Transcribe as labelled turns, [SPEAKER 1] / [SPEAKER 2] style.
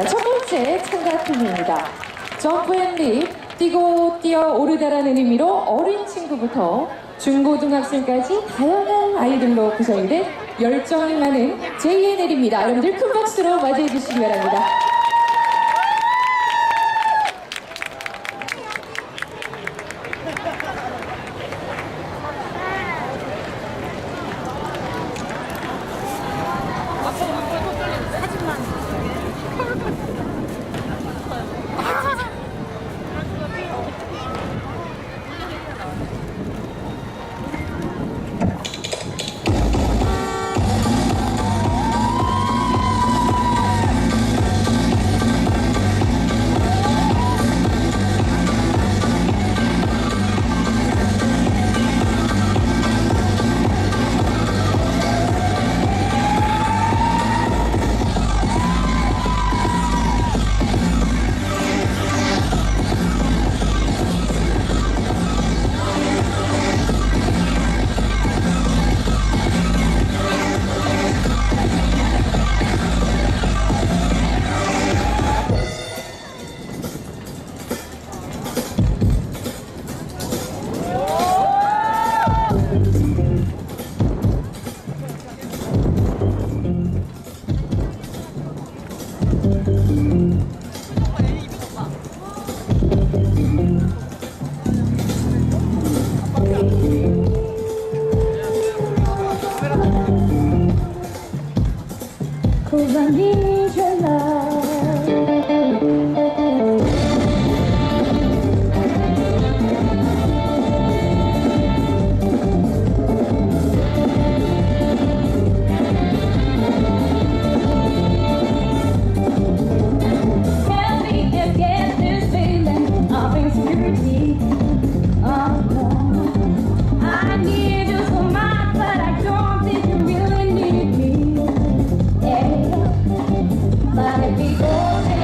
[SPEAKER 1] 자, 첫 번째 참가 팀입니다. 점프 앤 립, 뛰고 뛰어 오르다라는 의미로 어린 친구부터 중고등학생까지 다양한 아이들로 구성이 된 열정이 많은 JNL입니다. 여러분들 큰 박수로 맞이해 주시기 바랍니다.
[SPEAKER 2] 就算一 Golden